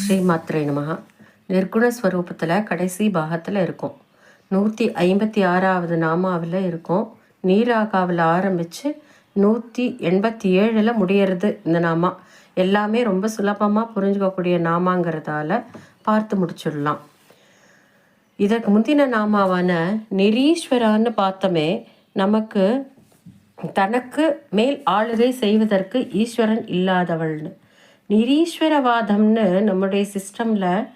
ஸ்ரீமாத்ரே நமகா நிர்குண ஸ்வரூபத்தில் கடைசி பாகத்தில் இருக்கும். நூற்றி ஐம்பத்தி ஆறாவது நாமாவில் இருக்கும். நீராகாவில் ஆரம்பித்து நூற்றி எண்பத்தி ஏழில் முடியறது இந்த நாமா. எல்லாமே ரொம்ப சுலபமாக புரிஞ்சுக்கக்கூடிய நாமாங்கிறதால பார்த்து முடிச்சிடலாம். இதற்கு முந்தின நாமாவான நிரீஸ்வரான்னு பார்த்தோமே நமக்கு தனக்கு மேல் ஆளுகை செய்வதற்கு ஈஸ்வரன் இல்லாதவள்னு. நிரீஸ்வரவாதம்னு நம்முடைய சிஸ்டமில்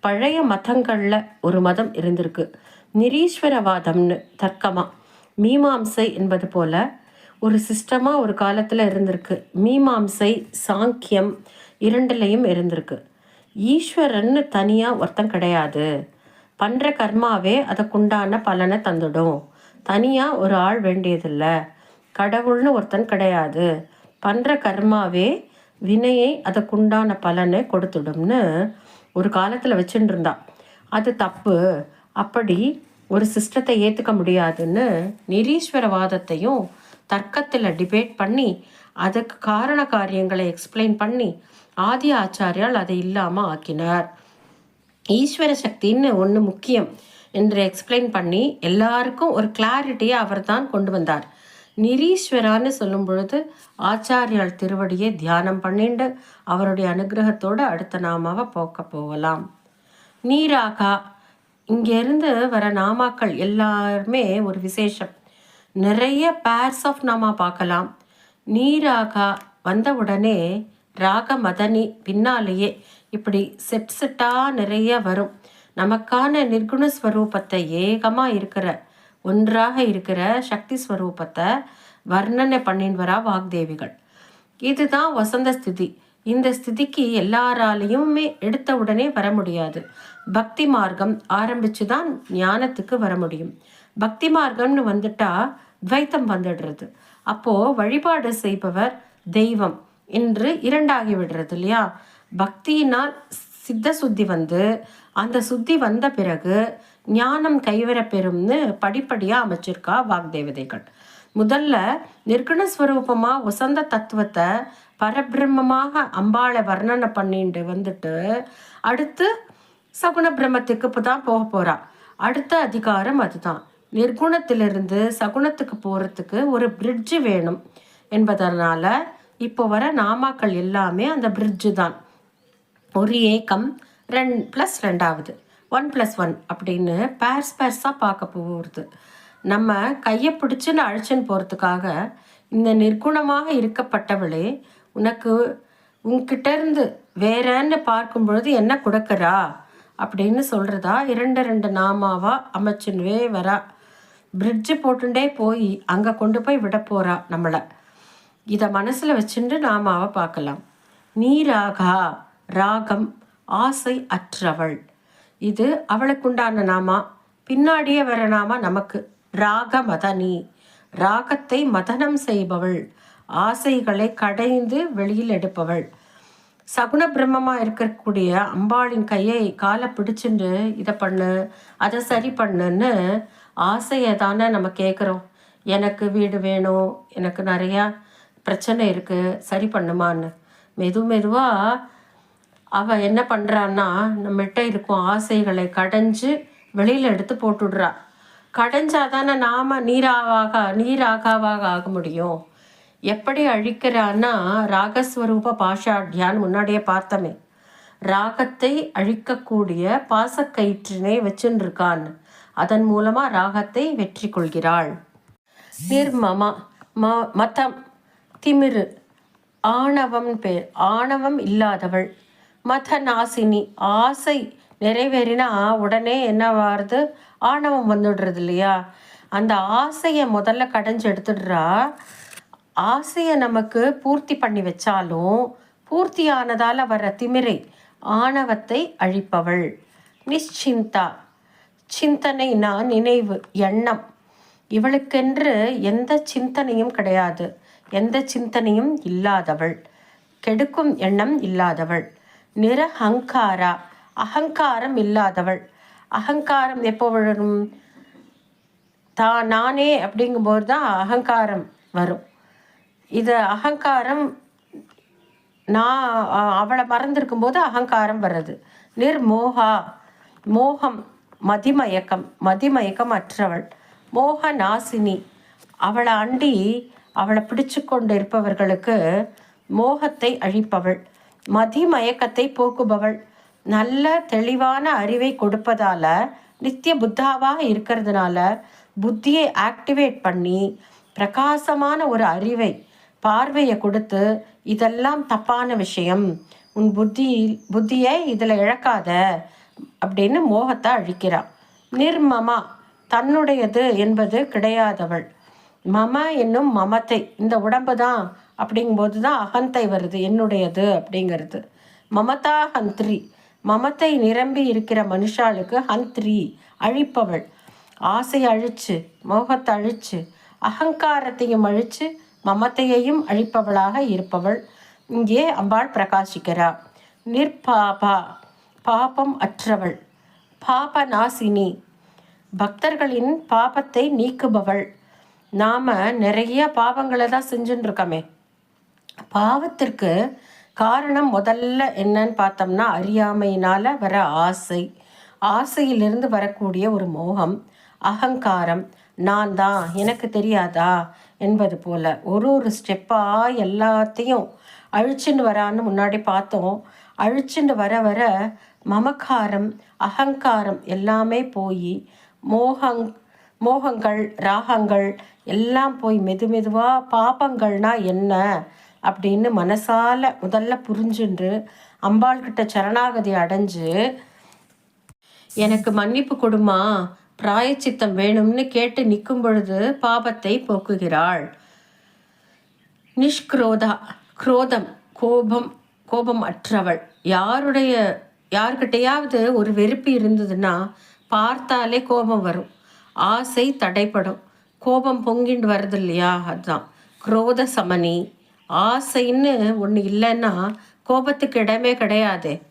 பழைய மதங்களில் ஒரு மதம் இருந்திருக்கு. நிரீஸ்வரவாதம்னு தர்க்கமாக மீமாம்சை என்பது போல் ஒரு சிஸ்டமாக ஒரு காலத்தில் இருந்திருக்கு. மீமாம்சை சாங்கியம் இரண்டுலேயும் இருந்திருக்கு. ஈஸ்வரன்னு தனியாக ஒருத்தன் கிடையாது. பண்ணுற கர்மாவே அதுக்குண்டான பலனை தந்துடும். தனியாக ஒரு ஆள் வேண்டியதில்லை. கடவுள்னு ஒருத்தன் கிடையாது. பண்ணுற கர்மாவே வினையை அதற்குண்டான பலனை கொடுத்துடும்னு ஒரு காலத்தில் வச்சுட்டு இருந்தா அது தப்பு. அப்படி ஒரு சிஸ்டத்தை ஏற்றுக்க முடியாதுன்னு நிரீஸ்வரவாதத்தையும் தர்க்கத்தில் டிபேட் பண்ணி அதுக்கு காரண காரியங்களை எக்ஸ்பிளைன் பண்ணி ஆதி ஆச்சாரியால் அதை இல்லாமல் ஆக்கினார். ஈஸ்வர சக்தின்னு ஒன்று முக்கியம். என்று எக்ஸ்பிளைன் பண்ணி எல்லாருக்கும் ஒரு கிளாரிட்டியை அவர் தான் கொண்டு வந்தார். நிரீஸ்வரான்னு சொல்லும் பொழுது ஆச்சாரியால் திருவடியை தியானம் பண்ணிண்டு அவருடைய அனுகிரகத்தோடு அடுத்த நாமாவை போக்க போகலாம். நீராகா இங்கேருந்து வர நாமாக்கள் எல்லாருமே ஒரு விசேஷம். நிறைய பேர்ஸ் ஆஃப் நாமா பார்க்கலாம். நீராகா வந்த உடனே ராக மதனி பின்னாலேயே இப்படி செட் செட்டாக நிறைய வரும். நமக்கான நிர்குணஸ்வரூபத்தை ஏகமாக இருக்கிற ஒன்றாக இருக்கிற சக்தி ஸ்வரூபத்தை வர்ணனை பண்ணின்வரா வாக்தேவிகள். இதுதான் வசந்த ஸ்திதி. இந்த ஸ்திதிக்கு எல்லாராலையுமே எடுத்த உடனே வர முடியாது. பக்தி மார்க்கம் ஆரம்பித்து தான் ஞானத்துக்கு வர முடியும். பக்தி மார்க்கம்னு வந்துட்டா துவைத்தம் வந்துடுறது. அப்போது வழிபாடு செய்பவர் தெய்வம் என்று இரண்டாகி விடுறது இல்லையா? பக்தியினால் சித்த சுத்தி வந்து அந்த சுத்தி வந்த பிறகு ஞானம் கைவர பெறும்னு படிப்படியாக அமைச்சிருக்கா வாக்தேவதைகள். முதல்ல நிர்குணஸ்வரூபமாக உசந்த தத்துவத்தை பரபிரம்மமாக அம்பாளை வர்ணனை பண்ணிட்டு வந்துட்டு அடுத்து சகுண பிரம்மத்துக்கு இப்போ தான் போக போகிறா அடுத்த அதிகாரம் அதுதான். நிர்குணத்திலிருந்து சகுணத்துக்கு போகிறதுக்கு ஒரு பிரிட்ஜு வேணும் என்பதனால் இப்போ வர நாமாக்கள் எல்லாமே அந்த பிரிட்ஜு தான். ஒரு ஏக்கம் ரெண் ப்ளஸ் ரெண்டாவது. ஒன் ப்ளஸ் ஒன் அப்படின்னு பேர்ஸ் பேர்ஸாக பார்க்க போகிறது நம்ம கையை பிடிச்சுன்னு அழைச்சின்னு போகிறதுக்காக இந்த நிற்குணமாக இருக்கப்பட்டவளே உனக்கு உன்கிட்ட இருந்து வேறன்னு பார்க்கும் பொழுது என்ன கொடுக்கறா? அப்படின்னு சொல்கிறதா இரண்டு ரெண்டு நாமாவா அமைச்சுன்வே வரா. பிரிட்ஜு போட்டுண்டே போய் அங்கே கொண்டு போய் விட போகிறா நம்மளை. இதை மனசில் வச்சுட்டு நாமாவை பார்க்கலாம். நீராகா ராகம் ஆசை அற்றவள். இது அவளுக்குண்டான நாமா? பின்னாடியே வர நாமா நமக்கு? ராக மதனி ராகத்தை மதனம் செய்பவள். ஆசைகளை கடைந்து வெளியில் எடுப்பவள். சகுன பிரம்மமாக இருக்கக்கூடிய அம்பாளின் கையை காலை பிடிச்சிட்டு இதை பண்ணு அதை சரி பண்ணுன்னு ஆசையை தானே நம்ம கேட்குறோம் எனக்கு வீடு வேணும் எனக்கு நிறையா பிரச்சனை இருக்குது சரி பண்ணுமான்னு. மெது மெதுவாக அவள் என்ன பண்ணுறான்னா நம்மகிட்ட இருக்கும் ஆசைகளை கடைஞ்சு வெளியில் எடுத்து போட்டுடுறா. கடைஞ்சாதானே நாம் நீராவாக நீராகாவாக ஆக முடியும். எப்படி அழிக்கிறான்னா ராகஸ்வரூப பாஷாட்யான்னு முன்னாடியே பார்த்தோமே. ராகத்தை அழிக்கக்கூடிய பாசக்கயிற்றினை வச்சுருக்கான் அதன் மூலமாக ராகத்தை வெற்றி கொள்கிறாள். நிர்மமா ம மதம் திமிரு ஆணவம் பேர் ஆணவம் இல்லாதவள். மத நாசினி ஆசை நிறைவேறினா உடனே என்ன வருது ஆணவம் வந்துடுறது இல்லையா அந்த ஆசையை முதல்ல கடைஞ்சு எடுத்துடுறா. ஆசையை நமக்கு பூர்த்தி பண்ணி வச்சாலும் பூர்த்தியானதால் வர திமிரை ஆணவத்தை அழிப்பவள். நிச்சிந்தா சிந்தனைனா நினைவு எண்ணம். இவளுக்கென்று எந்த சிந்தனையும் கிடையாது. எந்த சிந்தனையும் இல்லாதவள். கெடுக்கும் எண்ணம் இல்லாதவள். நிரஹங்காரா. அகங்காரம் இல்லாதவள். அகங்காரம் எப்போ வரும்? தான் நானே அப்படிங்கும்போது தான் அகங்காரம் வரும். இது அகங்காரம் நான் அவளை மறந்திருக்கும் போது அகங்காரம் வர்றது. நிர்மோகா மோகம் மதிமயக்கம் மதிமயக்கம் அற்றவள். மோக நாசினி அவளை அண்டி அவளை பிடிச்சு கொண்டு இருப்பவர்களுக்கு மோகத்தை அழிப்பவள். மதிமயக்கத்தை போக்குபவள். நல்ல தெளிவான அறிவை கொடுப்பதால நித்திய புத்தாவாக இருக்கிறதுனால புத்தியை ஆக்டிவேட் பண்ணி பிரகாசமான ஒரு அறிவை பார்வையை கொடுத்து இதெல்லாம் தப்பான விஷயம். உன் புத்தி புத்தியை இதில் இழக்காத அப்படின்னு மோகத்தை அழிக்கிறாள் நிர்மமா தன்னுடையது என்பது கிடையாதவள். மம என்னும் மமத்தை இந்த உடம்பு தான் அப்படிங்கும்போது தான் அகந்தை வருது என்னுடையது அப்படிங்கிறது. மமதா ஹந்திரி. மமத்தை நிரம்பி இருக்கிற மனுஷாளுக்கு ஹந்திரி அழிப்பவள். ஆசை அழிச்சு மோகத்தை அழிச்சு அகங்காரத்தையும் அழிச்சு மமத்தையையும் அழிப்பவளாக இருப்பவள் இங்கே அம்பாள் பிரகாசிக்கிறாள் நிர்பாபா பாபம் அற்றவள். பாப நாசினி பக்தர்களின் பாபத்தை நீக்குபவள். நாம் நிறைய பாவங்களை தான் செஞ்சுன்னு இருக்கோமே. பாவத்திற்கு காரணம் முதல்ல என்னன்னு பார்த்தோம்னா அறியாமையினால் வர ஆசை. ஆசையிலிருந்து வரக்கூடிய ஒரு மோகம் அகங்காரம் நான் தான் எனக்கு தெரியாதா என்பது போல. ஒரு ஒரு ஸ்டெப்பாக எல்லாத்தையும் அழிச்சுண்டு வரான்னு முன்னாடி பார்த்தோம். அழிச்சுண்டு வர வர மமக்காரம் அகங்காரம் எல்லாமே போய் மோகங் மோகங்கள் ராகங்கள் எல்லாம் போய் மெது மெதுவாக பாப்பங்கள்னால் என்ன? அப்படின்னு மனசால முதல்ல புரிஞ்சுன்று அம்பாள்கிட்ட சரணாகதி அடைஞ்சு எனக்கு மன்னிப்பு கொடுமா பிராயச்சித்தம் வேணும்னு கேட்டு நிற்கும் பொழுது பாபத்தை போக்குகிறாள். நிஷ்க்ரோதா குரோதம் கோபம் கோபம் அற்றவள். யாருடைய யார்கிட்டையாவது ஒரு வெறுப்பு இருந்ததுன்னா பார்த்தாலே கோபம் வரும். ஆசை தடைப்படும். கோபம் பொங்கிண்டு வருது இல்லையா? அதுதான் குரோத சமனி ஆசைன்னு ஒன்று இல்லைன்னா கோபத்துக்கு இடமே கிடையாது.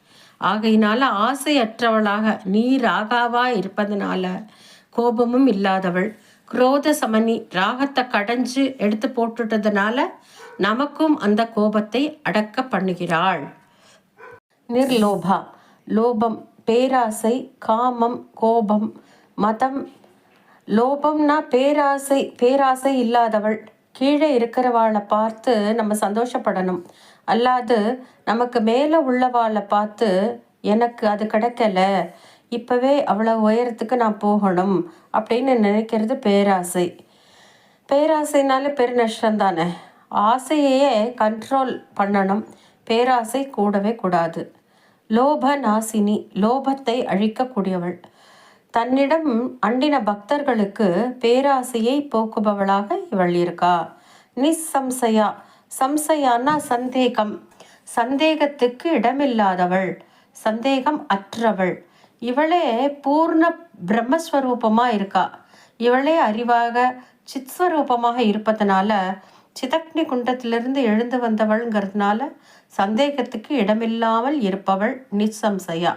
ஆகையினால ஆசையற்றவளாக நீ ராகாவா இருப்பதனால கோபமும் இல்லாதவள். குரோத சமனி ராகத்தை கடைஞ்சு எடுத்து போட்டுட்டதுனால நமக்கும் அந்த கோபத்தை அடக்க பண்ணுகிறாள். நிர்லோபா. லோபம் பேராசை காமம் கோபம் மதம். லோபம்னா பேராசை பேராசை இல்லாதவள். கீழே இருக்கிறவாளை பார்த்து நம்ம சந்தோஷப்படணும். அல்லாது நமக்கு மேலே உள்ளவாளை பார்த்து எனக்கு அது கிடைக்கல. இப்போவே அவ்வளோ உயரத்துக்கு நான் போகணும் அப்படின்னு நினைக்கிறது பேராசை. பேராசைனால பெருநஷ்டம் தானே. ஆசையையே கண்ட்ரோல் பண்ணணும். பேராசை கூடவே கூடாது. லோப நாசினி லோபத்தை அழிக்கக்கூடியவள். தன்னிடம் அண்டின பக்தர்களுக்கு பேராசையை போக்குபவளாக இவள் இருக்கா? நிசம்சயா சம்சயான்னா சந்தேகம். சந்தேகத்துக்கு இடமில்லாதவள். சந்தேகம் அற்றவள். இவளே பூர்ண பிரம்மஸ்வரூபமா இருக்கா? இவளே அறிவாக சித்ஸ்வரூபமாக இருப்பதனால சிதக்னி குண்டத்திலிருந்து எழுந்து வந்தவள்ங்கிறதுனால சந்தேகத்துக்கு இடமில்லாமல் இருப்பவள் நிசம்சயா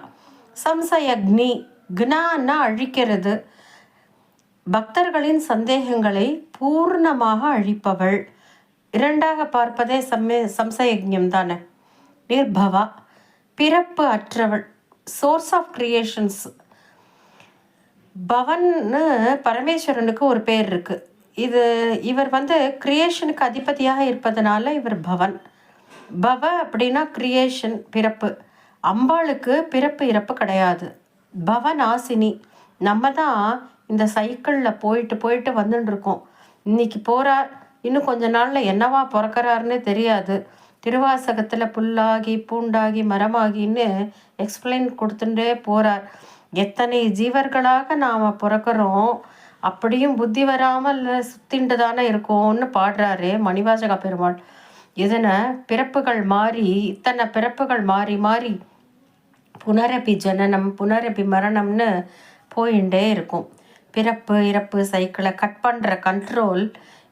சம்சயக்னி. கினான்னா அழிக்கிறது. பக்தர்களின் சந்தேகங்களை பூர்ணமாக அழிப்பவள். இரண்டாக பார்ப்பதே சம்மே சம்சயஜம் தானே. நிர்பவா பிறப்பு அற்றவள். சோர்ஸ் ஆஃப் கிரியேஷன்ஸ் பவன்னு பரமேஸ்வரனுக்கு ஒரு பேர் இருக்கு. இது இவர் வந்து கிரியேஷனுக்கு அதிபதியாக இருப்பதனால இவர் பவன். பவ அப்படின்னா கிரியேஷன் பிறப்பு. அம்பாளுக்கு பிறப்பு இறப்பு கிடையாது. பவநாசினி நம்ம தான் இந்த சைக்கிளில் போயிட்டு போயிட்டு வந்துட்டுருக்கோம் இருக்கோம். போகிறார் இன்னும் கொஞ்ச நாளில் என்னவா பிறக்கிறாருன்னு தெரியாது. திருவாசகத்தில் புல்லாகி பூண்டாகி மரமாகின்னு எக்ஸ்பிளைன் கொடுத்துட்டே போகிறார் எத்தனை ஜீவர்களாக நாம் பிறக்கிறோம்? அப்படியும் புத்தி வராமல் சுத்திண்டு தானே இருக்கோம்னு பாடுறாரு மணிவாசக பெருமாள். இதனை பிறப்புகள் மாறி இத்தனை பிறப்புகள் மாறி மாறி புனரபி ஜனனம் புனரபி மரணம்னு போயிண்டே இருக்கும். பிறப்பு இறப்பு சைக்கிளை கட் பண்ணுற கண்ட்ரோல்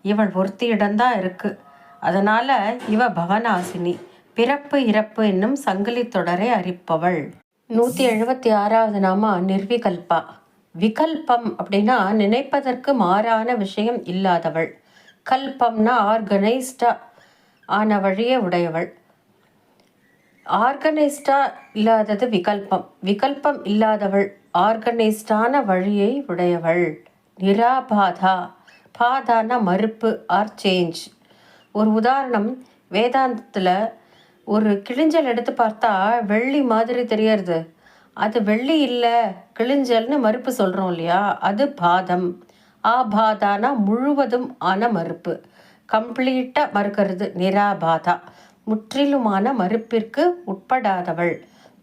இவள் ஒருத்தியிடம்தான் இருக்குது அதனால் இவ பவனாசினி. பிறப்பு இறப்பு என்னும் சங்கிலி தொடரை அறிப்பவள். நூற்றி எழுபத்தி ஆறாவது நாமா நிர்விகல்பா. விகல்பம் அப்படின்னா நினைப்பதற்கு மாறான விஷயம் இல்லாதவள். கல்பம்னா ஆர்கனைஸ்டா ஆன வழியே உடையவள். ஆர்கனைஸ்டாக இல்லாதது விகல்பம். விகல்பம் இல்லாதவள் ஆர்கனைஸ்டான வழியை உடையவள். நிராபாதா. பாதான மறுப்பு ஆர் சேஞ்ச். ஒரு உதாரணம் வேதாந்தத்தில் ஒரு கிழிஞ்சல் எடுத்து பார்த்தா வெள்ளி மாதிரி தெரியறது. அது வெள்ளி இல்லை கிழிஞ்சல்னு மறுப்பு சொல்கிறோம் இல்லையா? அது பாதம். ஆபாதானா முழுவதும் ஆன மறுப்பு. கம்ப்ளீட்டாக மறுக்கிறது நிராபாதா. முற்றிலுமான மறுப்பிற்கு உட்படாதவள்.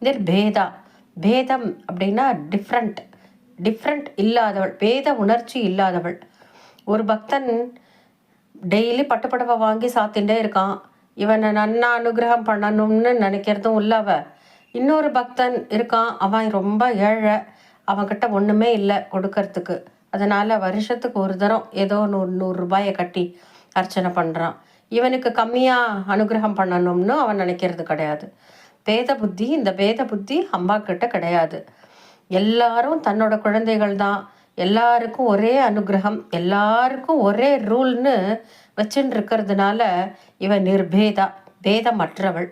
நிர்பேதா. பேதம் அப்படின்னா டிஃப்ரெண்ட் டிஃப்ரெண்ட் இல்லாதவள். பேத உணர்ச்சி இல்லாதவள். ஒரு பக்தன் டெய்லி பட்டுப்படவை வாங்கி சாத்திண்டே இருக்கான். இவனை நன்னா அனுகிரகம் பண்ணணும்னு நினைக்கிறதும் இல்லவ இன்னொரு பக்தன் இருக்கான். அவன் ரொம்ப ஏழை. அவன்கிட்ட ஒன்றுமே இல்லை கொடுக்கறதுக்கு. அதனால் வருஷத்துக்கு ஒரு தரம் ஏதோ நூறு நூறு ரூபாயை கட்டி அர்ச்சனை பண்ணுறான் இவனுக்கு கம்மியாக அனுகிரகம் பண்ணணும்னு அவன் நினைக்கிறது கிடையாது. பேத புத்தி இந்த பேத புத்தி அம்மா கிட்ட கிடையாது. எல்லாரும் தன்னோட குழந்தைகள் தான். எல்லாருக்கும் ஒரே அனுகிரகம் எல்லாருக்கும் ஒரே ரூல்னு வச்சுன்னு இருக்கிறதுனால இவன் நிர்பேதா பேதமற்றவள்.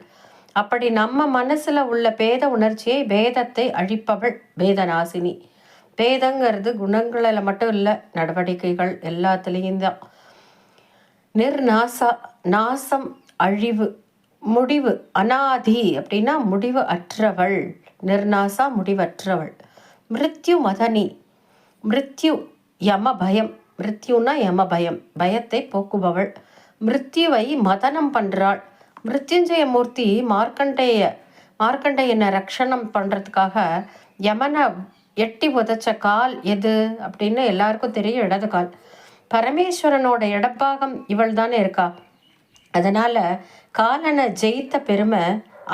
அப்படி நம்ம மனசில் உள்ள பேத உணர்ச்சியை பேதத்தை அழிப்பவள் பேதநாசினி. பேதங்கிறது குணங்களில் மட்டும் இல்லை நடவடிக்கைகள் எல்லாத்துலேயும் தான். நிர்நாசா நாசம் அழிவு முடிவு அனாதி அப்படின்னா முடிவு அற்றவள் நிர்நாசா முடிவற்றவள். மிருத்யு மதனி மிருத்யு யம பயம் மிருத்யுனா யம பயம் பயத்தை போக்குபவள். மிருத்யுவை மதனம் பண்ணுறாள் மிருத்யுஞ்சய மூர்த்தி மார்க்கண்டேய மார்க்கண்டேயனை ரக்ஷணம் பண்ணுறதுக்காக யமனை எட்டி உதைச்ச கால் எது அப்படின்னு எல்லாருக்கும் தெரியும் இடது கால். பரமேஸ்வரனோட இடப்பாகம் இவள் தானே இருக்கா? அதனால் காலனை ஜெயித்த பெருமை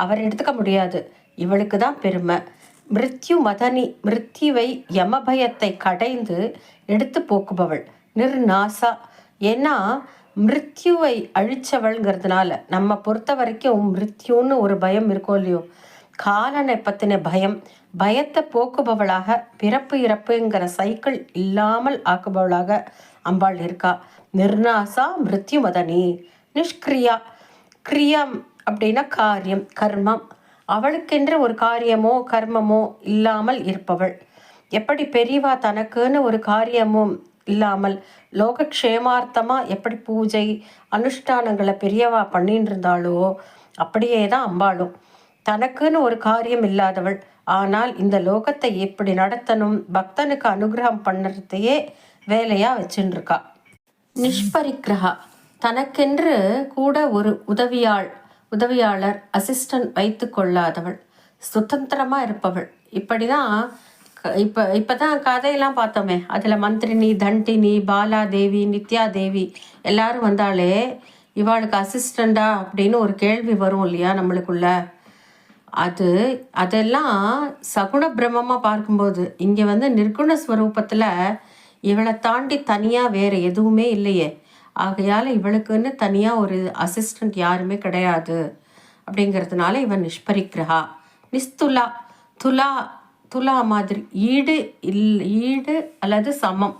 அவர் எடுத்துக்க முடியாது. இவளுக்கு தான் பெருமை. மிருத்யு மதனி மிருத்யுவை யமபயத்தை கடைந்து எடுத்து போக்குபவள். நிர்நாசா. ஏன்னா மிருத்யுவை அழிச்சவள்ங்கிறதுனால நம்ம பொறுத்த வரைக்கும் மிருத்யுன்னு ஒரு பயம் இருக்கும் இல்லையோ? காலனை பற்றின பயம். பயத்தை போக்குபவளாக பிறப்பு இறப்புங்கிற சைக்கிள் இல்லாமல் ஆக்குபவளாக அம்பாள் இருக்கா? நிர்நாசா மிருத்யு மதனி. நிஷ்கிரியா. கிரியம் அப்படின்னா காரியம் கர்மம். அவளுக்கென்று ஒரு காரியமோ கர்மமோ இல்லாமல் இருப்பவள். எப்படி பெரியவா தனக்குன்னு ஒரு காரியமும் இல்லாமல் லோகக்ஷேமார்த்தமாக எப்படி பூஜை அனுஷ்டானங்களை பெரியவா பண்ணின்னு இருந்தாளோ அப்படியே தான் அம்பாளும். தனக்குன்னு ஒரு காரியம் இல்லாதவள். ஆனால் இந்த லோகத்தை எப்படி நடத்தணும் பக்தனுக்கு அனுகிரகம் பண்ணுறதையே வேலையாக வச்சுட்டு நிஷ்பரிக்ரஹா. நிஷ்பரிக்கிரகா தனக்கென்று கூட ஒரு உதவியாள் உதவியாளர் அசிஸ்டன்ட் வைத்து கொள்ளாதவள். சுதந்திரமாக இருப்பவள். இப்படிதான் இப்போ இப்போ தான் கதையெல்லாம் பார்த்தோமே. அதில் மந்திரினி தண்டினி பாலாதேவி நித்யாதேவி எல்லாரும் வந்தாலே இவாளுக்கு அசிஸ்டண்டா அப்படின்னு ஒரு கேள்வி வரும் இல்லையா நம்மளுக்குள்ள? அது அதெல்லாம் சகுண பிரம்மமாக பார்க்கும்போது இங்கே வந்து நிர்குண ஸ்வரூபத்தில் இவளை தாண்டி தனியாக வேறு எதுவுமே இல்லையே. ஆகையால் இவளுக்குன்னு தனியாக ஒரு அசிஸ்டண்ட் யாருமே கிடையாது. அப்படிங்கிறதுனால இவன் நிஷ்பரிக்கிரகா நிஸ்துலா துலா துலா மாதிரி ஈடு இல் ஈடு அல்லது சமம்.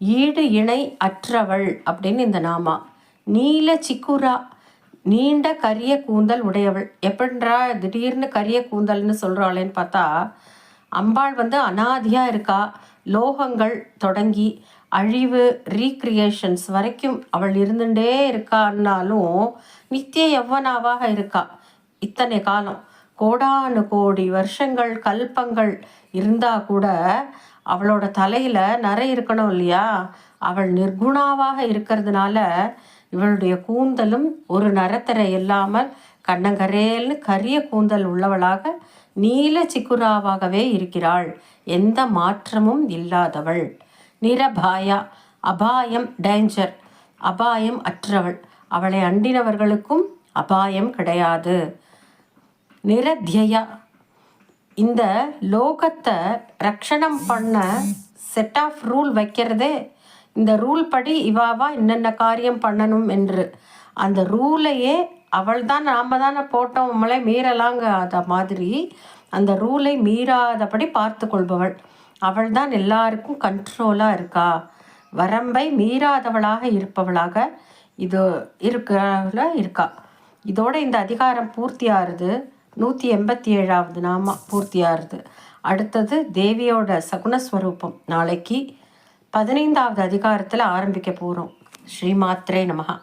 ஈடு இணை அற்றவள் அப்படின்னு இந்த நாமா. நீல சிக்குரா நீண்ட கரிய கூந்தல் உடையவள். எப்படின்றா திடீர்னு கரிய கூந்தல்னு சொல்கிறாளேன்னு பார்த்தா அம்பாள் வந்து அனாதியாக இருக்கா. லோகங்கள் தொடங்கி அழிவு ரீக்ரியேஷன்ஸ் வரைக்கும் அவள் இருந்துட்டே இருக்கான்னாலும் நித்திய எவ்வனாவாக இருக்கா. இத்தனை காலம் கோடானு கோடி வருஷங்கள் கல்பங்கள் இருந்தா கூட அவளோட தலையில நிறை இருக்கணும் இல்லையா? அவள் நிர்குணாவாக இருக்கிறதுனால இவளுடைய கூந்தலும் ஒரு நரத்தரை இல்லாமல் கண்ணங்கரேல்னு கரிய கூந்தல் உள்ளவளாக நீல சிக்குராவாகவே இருக்கிறாள். எந்த மாற்றமும் இல்லாதவள். நிரபாயா அபாயம் டேஞ்சர் அபாயம் அற்றவள். அவளை அண்டினவர்களுக்கும் அபாயம் கிடையாது. நிரத்யா இந்த லோகத்தை ரக்ஷணம் பண்ண செட் ஆஃப் ரூல் வைக்கிறதே. இந்த ரூல் படி இவாவா என்னென்ன காரியம் பண்ணணும் என்று. அந்த ரூலையே அவள் தான் நாம் தானே போட்டோம். நம்மளே மீறலாங்க அத மாதிரி அந்த ரூலை மீறாதபடி பார்த்து கொள்பவள் அவள் தான் எல்லாருக்கும் கண்ட்ரோலாக இருக்கா? வரம்பை மீறாதவளாக இருப்பவளாக இது இருக்கிறவள இருக்கா? இதோட இந்த அதிகாரம் பூர்த்தி ஆறுது நூற்றி எண்பத்தி ஏழாவது நாம பூர்த்தியாகுது அடுத்தது தேவியோட சகுணஸ்வரூபம் நாளைக்கு பதினைந்தாவது அதிகாரத்தில் ஆரம்பிக்க போகிறோம் ஸ்ரீமாத்ரே நமகா